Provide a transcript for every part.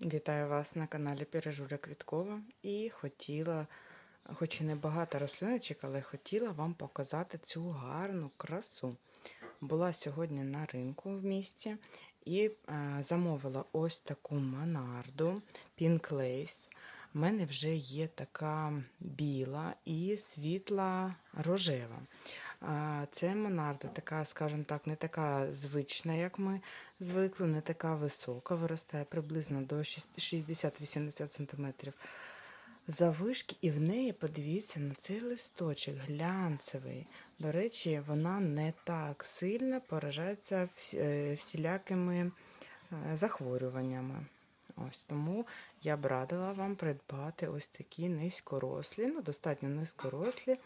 Вітаю вас на каналі Пережуля Квіткова і хотіла, хоч і не багато рослиночок, але хотіла вам показати цю гарну красу. Була сьогодні на ринку в місті і е, замовила ось таку монарду Pink Lace. У мене вже є така біла і світла рожева. Це монарда, така, скажімо так, не така звична, як ми звикли, не така висока, виростає приблизно до 60-80 см завишки, і в неї, подивіться, на цей листочок глянцевий. До речі, вона не так сильно поражається е, всілякими е, захворюваннями. Ось тому я б радила вам придбати ось такі низькорослі, ну достатньо низькорослі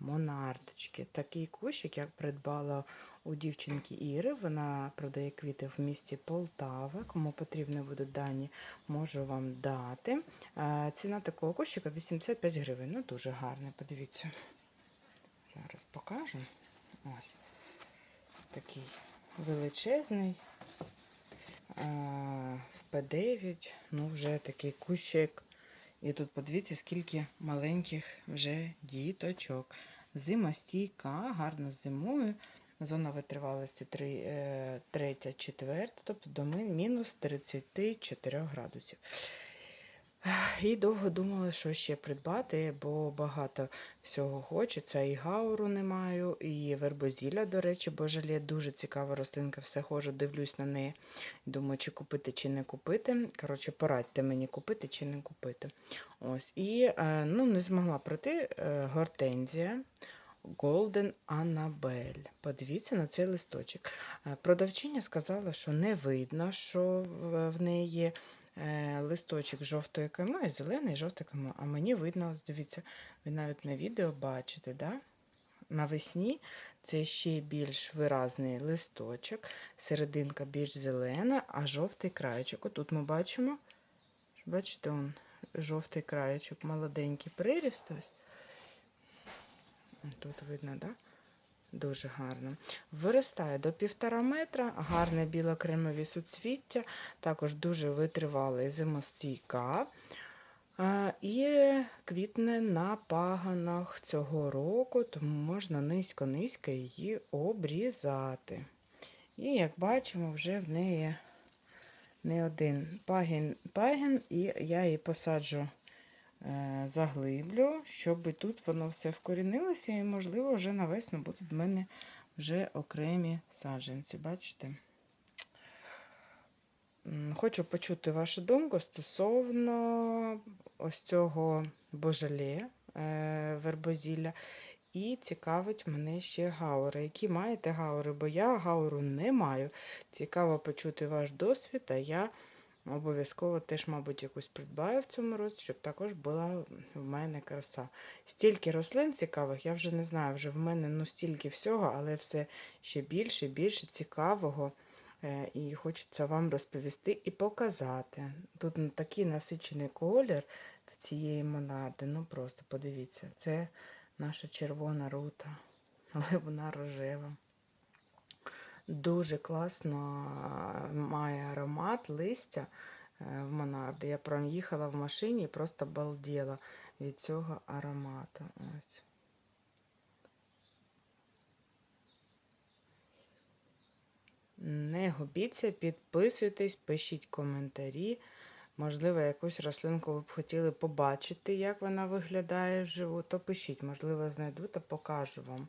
монардочки. Такий кущик я придбала у дівчинки Іри. Вона продає квіти в місті Полтава. Кому потрібні будуть дані, можу вам дати. Ціна такого кущика 85 гривень. Ну, дуже гарний, подивіться. Зараз покажу. Ось такий величезний. Е, В П9, ну вже такий кущик. І тут подивіться, скільки маленьких вже діточок. Зима стійка, гарно зимою. Зона витривалості 3, 3 4, тобто до мінус 34 градусів. І довго думала, що ще придбати, бо багато всього хочеться. І гауру не маю, і вербозілля, до речі, бо жалє дуже цікава рослинка, все хожу, дивлюсь на неї. Думаю, чи купити, чи не купити. Коротше, порадьте мені купити чи не купити. Ось. І е, ну, не змогла пройти е, гортензія. Golden Annabelle. Подивіться на цей листочок. Е, Продавчиня сказала, що не видно, що в неї листочок жовтої каймо і зелений жовтий каймо. А мені видно, дивіться, ви навіть на відео бачите, да? навесні це ще більш виразний листочок, серединка більш зелена, а жовтий краєчок. Отут ми бачимо, бачите, он, жовтий краєчок, молоденький приріст. Тут видно, да? Дуже гарно. Виростає до півтора метра, гарне білокремові суцвіття, також дуже витривала і зимостійка. І квітне на паганах цього року, тому можна низько-низько її обрізати. І, як бачимо, вже в неї не один пагін, пагін і я її посаджу е, заглиблю, щоб тут воно все вкорінилося, і, можливо, вже на весну будуть в мене вже окремі саджанці. Бачите? Хочу почути вашу думку стосовно ось цього божале е, вербозілля. І цікавить мене ще гаури. Які маєте гаури? Бо я гауру не маю. Цікаво почути ваш досвід, а я обов'язково теж, мабуть, якусь придбаю в цьому році, щоб також була в мене краса. Стільки рослин цікавих, я вже не знаю, вже в мене ну стільки всього, але все ще більше більше цікавого. Е, І хочеться вам розповісти і показати. Тут такий насичений колір цієї монади. Ну просто подивіться, це наша червона рута, але вона рожева. Дуже класно має аромат листя е, в монарди. Я проїхала в машині і просто балділа від цього аромату. Ось. Не губіться, підписуйтесь, пишіть коментарі. Можливо, якусь рослинку ви б хотіли побачити, як вона виглядає вживу, то пишіть, можливо, знайду та покажу вам.